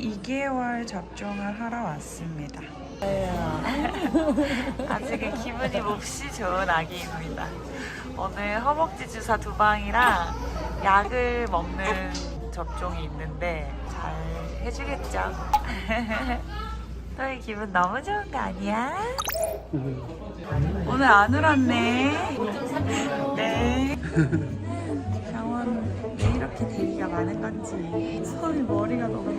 2개월 접종을 하러 왔습니다. 아직은 기분이 몹시 좋은 아기입니다. 오늘 허벅지 주사 두 방이랑 약을 먹는 접종이 있는데 잘 해주겠죠? 저희 기분 너무 좋은 거 아니야? 오늘 안 울었네. 네. 병원 왜 이렇게 대기가 많은 건지 손이 머리가 너무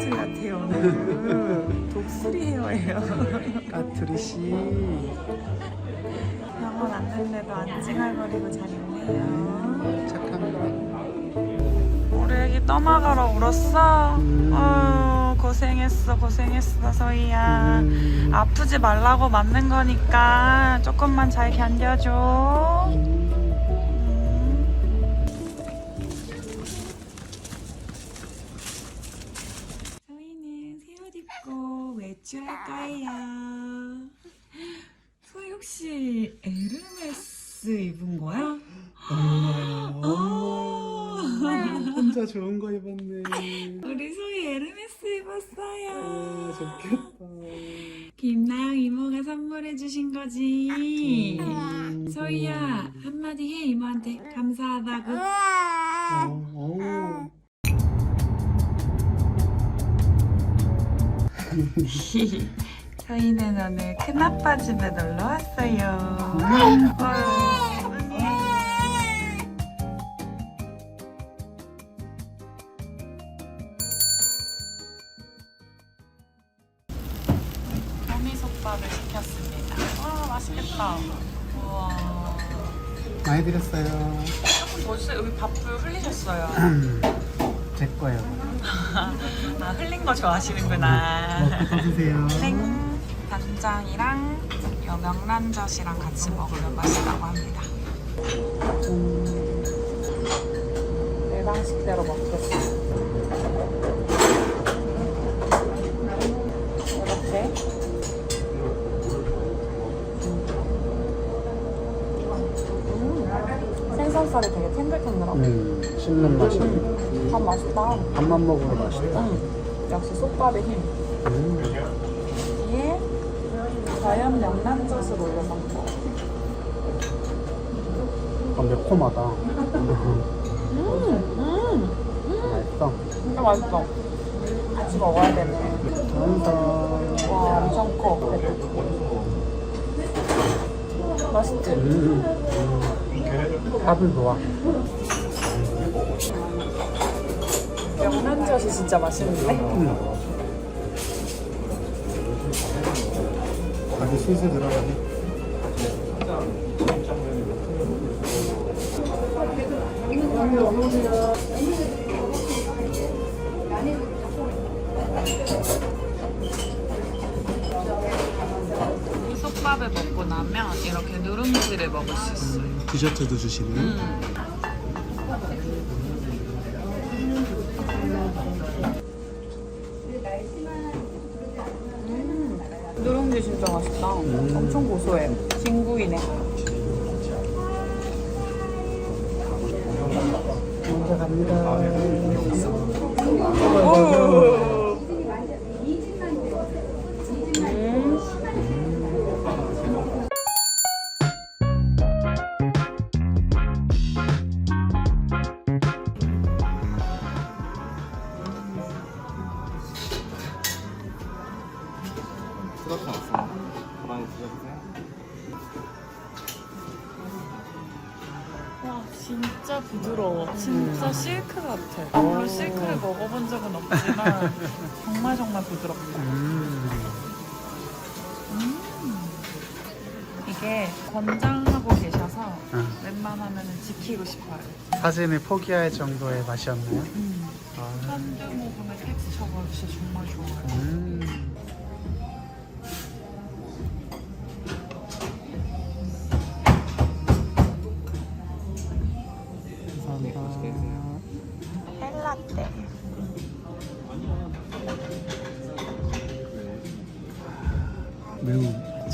아기 까투리 같아요 오늘 독수리 헤어예요 까투리 씨. 병원 왔는데도 안 찡얼거리고 잘 있네요 착합니다. 우리 애기 떠나가러 울었어? 음. 어, 고생했어 고생했어 서희야 음. 아프지 말라고 맞는 거니까 조금만 잘 견뎌줘 혹시 에르메스 입은 거야? 어머, 어. 혼자 좋은 거 입었네. 우리 소희 에르메스 입었어요. 아, 좋겠다. 김나영 이모가 선물해 주신 거지. 음. 소희야 한마디 해 이모한테 감사하다고. 어, 어. 저희는 오늘 큰아빠 집에 놀러 왔어요. 어, 기분이. 도미솥밥을 시켰습니다. 와 맛있겠다. 우와. 많이 드렸어요. 조금 더 주세요. 여기 밥풀 흘리셨어요. 제 거예요. 아 흘린 거 좋아하시는구나. 먹고 더 드세요. 생 간장이랑 요 명란젓이랑 같이 먹으면 맛있다고 합니다. 일방식대로 먹겠습니다. 이렇게 음, 생선살이 되게 탱글탱글하고 음, 씹는 맛이. 밥 맛있다. 밥만 먹어도 맛있다. 음, 역시 솥밥의 힘. 음. 자연 명란젓을 올려 먹고 아, 매콤하다. 음, 맛있어. 진짜 맛있어. 같이 먹어야 되네. 완성. 와, 엄청 커. 맛있지? 음. 밥을 좋아. 명란젓이 진짜 맛있는데? 음. 아주 슬슬 들어가네. 이 솥밥을 먹고 나면 이렇게 누룽지를 먹을 수 있어요. 디저트도 주시네. 누룽지 진짜 맛있다. 음. 엄청 고소해. 진구이네. 먼저 갑니다. 수납장 왔습니다. 가방에 드셔보세요. 와 진짜 부드러워. 진짜 실크 같아. 물론 실크를 먹어본 적은 없지만 정말 정말 부드럽다. 음. 이게 권장하고 계셔서 응. 웬만하면 지키고 싶어요. 사진을 포기할 정도의 맛이었나요? 아. 현주 모금의 텍스처가 진짜 정말 좋아요. 음.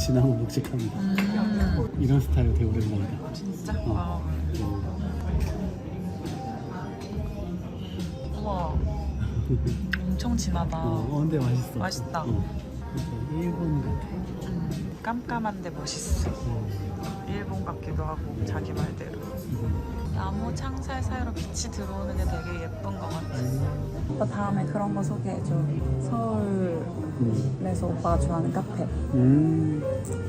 시나몬 묵직합니다. 음, 이런 스타일 되게 오랜만이다. 진짜? 어. 아, 우와. 엄청 진하다. 어, 어, 근데 맛있어. 맛있다. 어. 진짜 일본 같아. 음, 깜깜한데 멋있어. 일본 같기도 하고 자기 말대로. 음. 나무 창살 사이로 빛이 들어오는 게 되게 예쁜 것 같아. 음. 오빠 다음에 그런 거 소개해줘. 서울에서 음. 오빠가 좋아하는 카페. 음,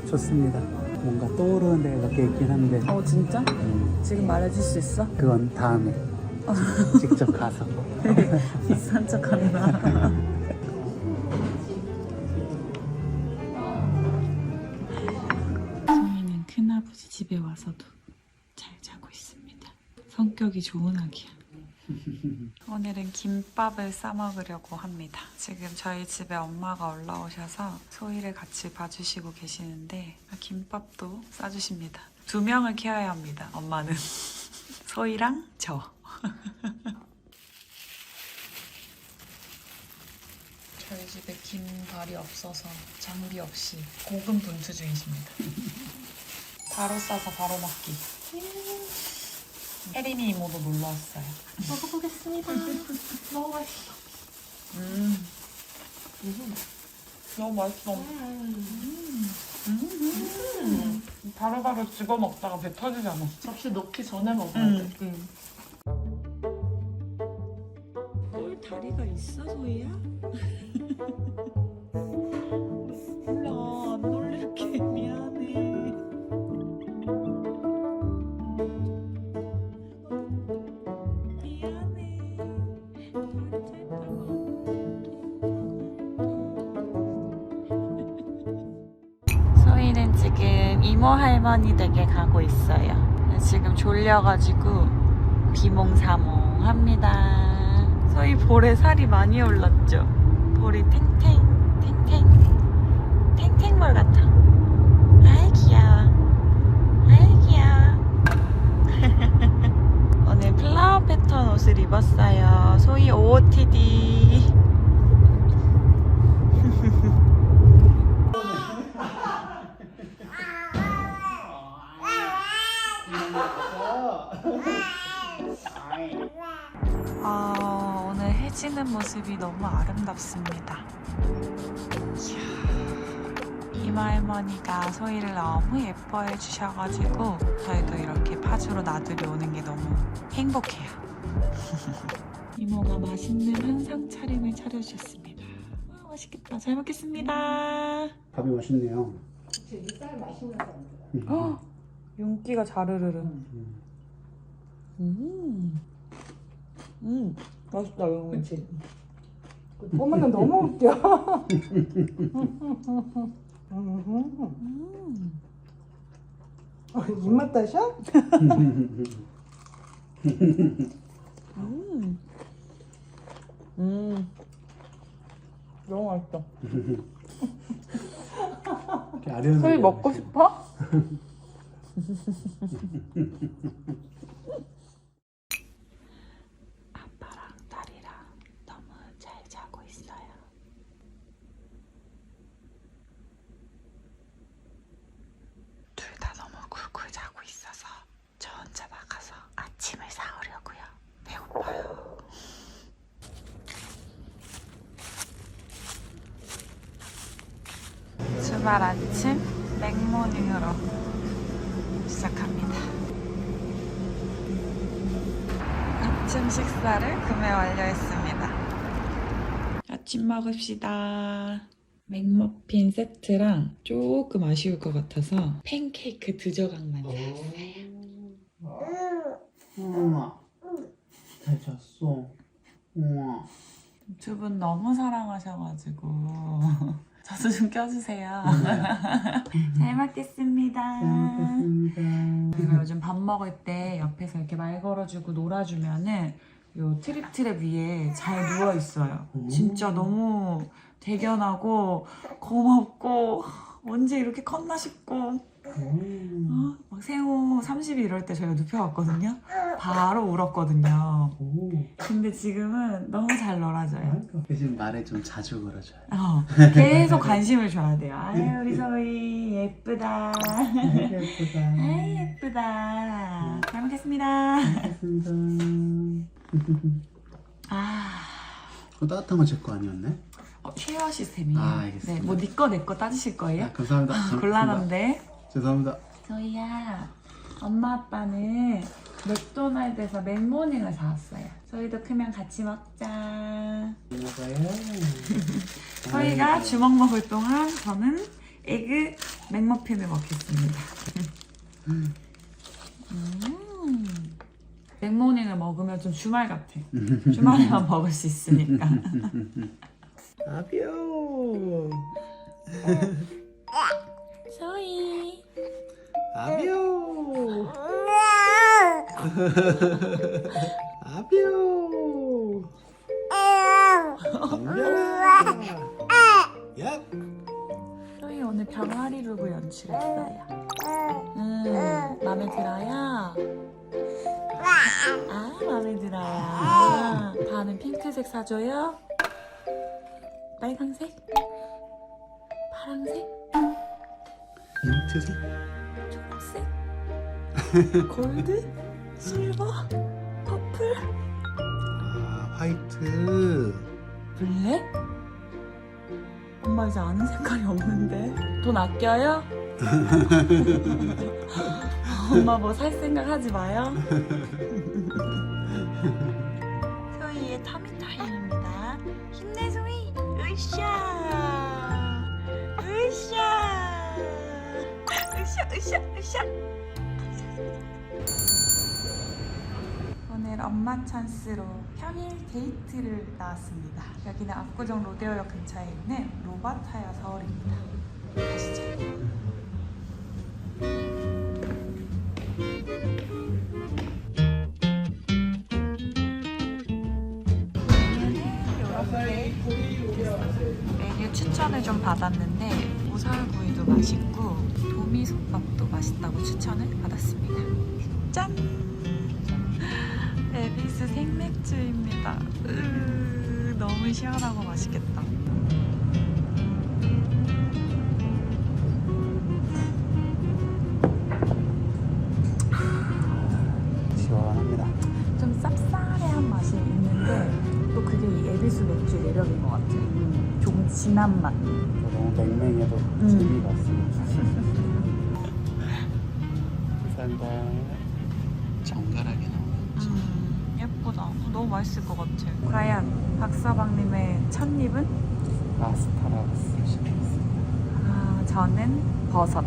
좋습니다. 뭔가 떠오르는 데가 몇 개 있긴 한데 어 진짜? 음, 지금 말해줄 수 있어? 그건 다음에 직접 가서 비싼 척 한다. 소희는 큰아버지 집에 와서도. 성격이 좋은 아기야. 오늘은 김밥을 싸 먹으려고 합니다. 지금 저희 집에 엄마가 올라오셔서 소희를 같이 봐주시고 계시는데 아, 김밥도 싸주십니다. 두 명을 키워야 합니다. 엄마는 소희랑 저. 저희 집에 김발이 없어서 장비 없이 고급 분투 중이십니다. 바로 싸서 바로 먹기. 혜린이 이모도 놀러 왔어요. 먹어보겠습니다. 너무 맛있어. 음. 너무 맛있어. 음. 음. 바로바로 집어 먹다가 배 터지지 않아. 접시 넣기 전에 먹어야 음. 돼. 응. 볼 다리가 있어 소희야? 할머니 댁에 가고 있어요. 지금 졸려가지고 비몽사몽 합니다. 소희 볼에 살이 많이 올랐죠? 볼이 탱탱, 탱탱, 탱탱볼 같아. 아이 귀여워. 아이 귀여워. 오늘 플라워 패턴 옷을 입었어요. 소희 OOTD. 아, 오늘 해 지는 모습이 너무 아름답습니다. 이야, 이모 할머니가 소희를 너무 예뻐해 주셔가지고 저희도 이렇게 파주로 나들이 오는 게 너무 행복해요. 이모가 맛있는 한상 차림을 차려주셨습니다. 와, 맛있겠다. 잘 먹겠습니다. 밥이 맛있네요. 헉, 윤기가 자르르르. 음. 음. 음, 맛있다, 이거. 그치? 어머나 너무 웃겨. 음. 어, 입맛 다셔? 음. 음. 너무 맛있다. 이렇게 아련하게 소희 먹고. 싶어? 아빠랑 딸이랑 너무 잘 자고 있어요. 둘 다 너무 굴굴 자고 있어서 저 혼자 나가서 아침을 사오려고요. 배고파요. 주말 아침 맥모닝으로 시작합니다. 아침 식사를 구매 완료했습니다. 아침 먹읍시다. 맥머핀 세트랑 조금 아쉬울 것 같아서 팬케이크 두 조각 만들었어요. 우와. 잘 잤어. 우와. 두 분 너무 사랑하셔가지고 저도 좀 껴주세요. 잘 먹겠습니다. 잘 먹겠습니다. 그리고 요즘 밥 먹을 때 옆에서 이렇게 말 걸어주고 놀아주면은 요 트립트랩 위에 잘 누워 있어요. 오. 진짜 너무 대견하고 고맙고 언제 이렇게 컸나 싶고 어, 막 생후 30일 이럴 때 저희가 눕혀왔거든요. 바로 울었거든요. 오. 근데 지금은 너무 잘 놀아줘요. 대신 말에 좀 자주 걸어줘요. 어, 계속 관심을 줘야 돼요. 아유 우리 서희 예쁘다. 예쁘다. 아이 예쁘다. 잘 먹겠습니다. 알겠습니다. 아, 그 따뜻한 건 제 거 아니었네? 어, 쉐어 시스템이에요. 아, 알겠습니다. 네, 뭐네거내거 따지실 거예요? 아, 감사합니다. 잘 먹겠습니다. 곤란한데. 죄송합니다. 저희야 엄마 아빠는 맥도날드에서 맥모닝을 사왔어요. 저희도 크면 같이 먹자. 먹어요. 저희가 주먹 먹을 동안 저는 에그 맥머핀을 먹겠습니다. 음. 맥모닝을 먹으면 좀 주말 같아. 주말에만 먹을 수 있으니까. 아비오. 아비오. 야. 저희 오늘 병아리 루브 연출했어요. 음, 마음에 들어요? 아, 마음에 들어요. 다음엔 핑크색 사줘요? 빨강색? 파랑색? 민트색? 초록색? 골드? 실버? 퍼플? 아, 화이트. 블랙? 엄마 이제 아는 색깔이 없는데 돈 아껴요? 엄마 뭐 살 생각 하지 마요 소희의 타미 타임입니다 힘내 소희 으쌰 으쌰 으쌰 으쌰 으쌰 오늘 엄마 찬스로 평일 데이트를 나왔습니다. 여기는 압구정 로데오역 근처에 있는 로바타야 서울입니다. 가시죠. 메뉴 추천을 좀 받았는데 우설구이도 맛있고 도미솥밥도 맛있다고 추천을 받았습니다. 짠! 에비스 생맥주입니다. 으, 너무 시원하고 맛있겠다. 시원합니다. 좀 쌉싸래한 맛이 있는데 또 그게 이 에비스 맥주의 매력인 것 같아요. 음, 조금 진한 맛. 너무 맹맹해도 음. 재미가 없습니 음, 예쁘다. 너무 맛있을 것 같아. 과연 박서방님의 첫 입은? 아스파라거스 시켰습니다. 아, 저는 버섯.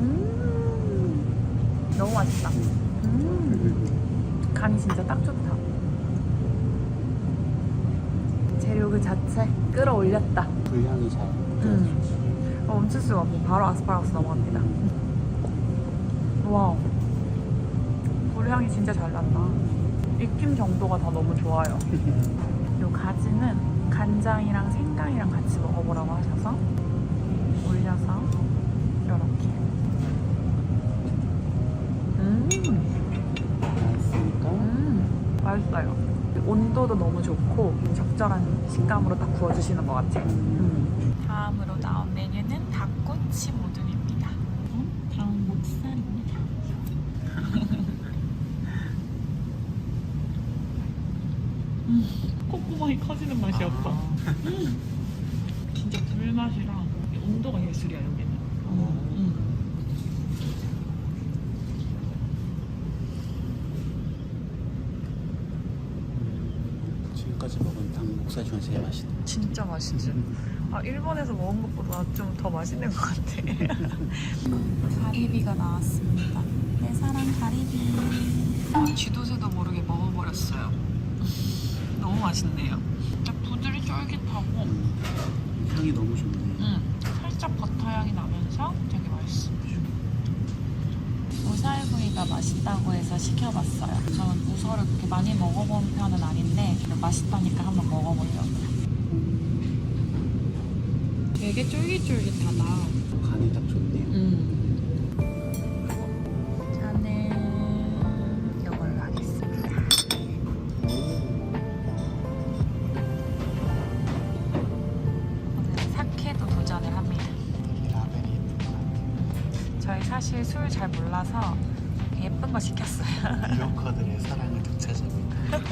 음, 너무 맛있다. 음, 간이 진짜 딱 좋다. 재료 그 자체 끌어올렸다. 불향이 잘. 음. 어, 멈출 수가 없고 바로 아스파라거스 넘어갑니다. 와, 불향이 진짜 잘 난다. 익힘 정도가 다 너무 좋아요. 요 가지는 간장이랑 생강이랑 같이 먹어보라고 하셔서 올려서 이렇게. 음, 맛있습니까? 음, 맛있어요. 온도도 너무 좋고 적절한 식감으로 딱 구워주시는 것 같아요. 음. 다음으로 나온 메뉴는 닭꼬치 모듬입니다. 닭 목살입니다. 음, 콧구멍이 커지는 맛이 없다. 음, 진짜 불맛이랑 온도가 예술이야 여기는. 음. 지금까지 먹은 닭 목살 중에 제일 맛있다. 진짜 맛있지. 아 일본에서 먹은 것보다 좀 더 맛있는 것 같아. 가리비가 나왔습니다. 내 사랑 가리비. 쥐도새도 모르게 먹어버렸어요. 너무 맛있네요. 진짜 부들이 쫄깃하고, 향이 너무 좋네. 음, 살짝 버터 향이 나면서 되게 맛있어. 우설구이가 맛있다고 해서 시켜봤어요. 저는 우설을 그렇게 많이 먹어본 편은 아닌데 맛있다니까 한번 먹어보려고요. 되게 쫄깃쫄깃하다. 간이 딱 좋네요. 음.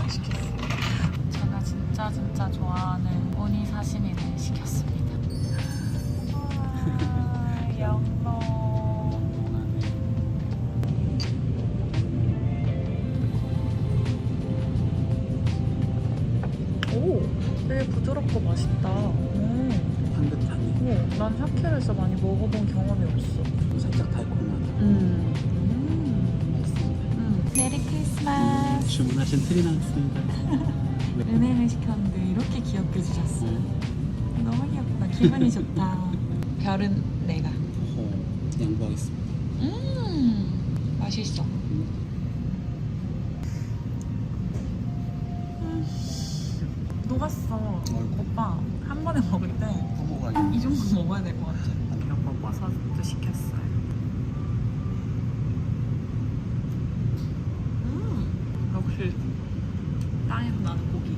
시켰어요. 제가 진짜 진짜 좋아하는 오니 사시미를 시켰습니다. 와, 영롱. 주문하신 트리 나왔습니다. 은행을 시켰는데 이렇게 귀엽게 주셨어요. 음. 너무 귀엽다. 기분이 좋다. 별은 내가. 어, 양보하겠습니다. 음, 맛있어. 음. 녹았어. 오빠 한 번에 먹을 때 이 정도 먹어야 될 것 같아. 이런 거 와사비도 시켰어요. 음, 역시 땅에서 나는 고기.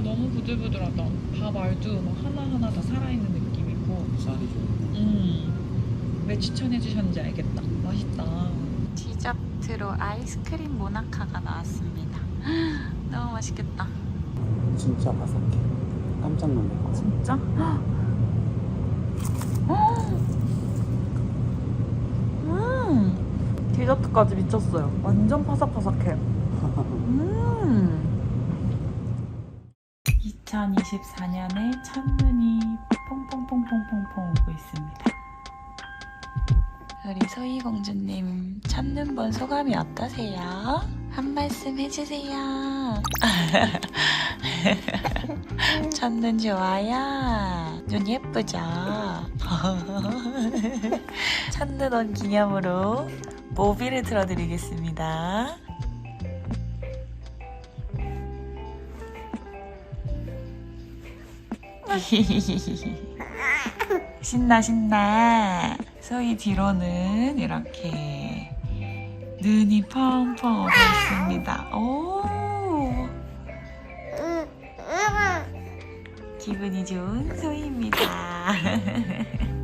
음, 도미가 너무 부들부들하다. 밥 알도 막 하나하나 다 살아있는 느낌이고. 살이 좋네. 음, 왜 추천해 주셨는지 알겠다. 맛있다. 디저트로 아이스크림 모나카가 나왔습니다. 너무 맛있겠다. 진짜 바삭해. 깜짝 놀랄 거. 진짜? 음, 디저트까지 미쳤어요. 완전 바삭바삭해. 음. 2024년에 첫눈이 퐁퐁퐁퐁퐁퐁 오고 있습니다. 우리 소희 공주님 첫눈 본 소감이 어떠세요? 한 말씀 해주세요. 첫눈 좋아요. 눈 예쁘죠? 첫눈 온 기념으로 모비를 틀어드리겠습니다. 신나 신나. 소희 뒤로는 이렇게 눈이 펑펑 오고 있습니다. 오. 기분이 좋은 소희입니다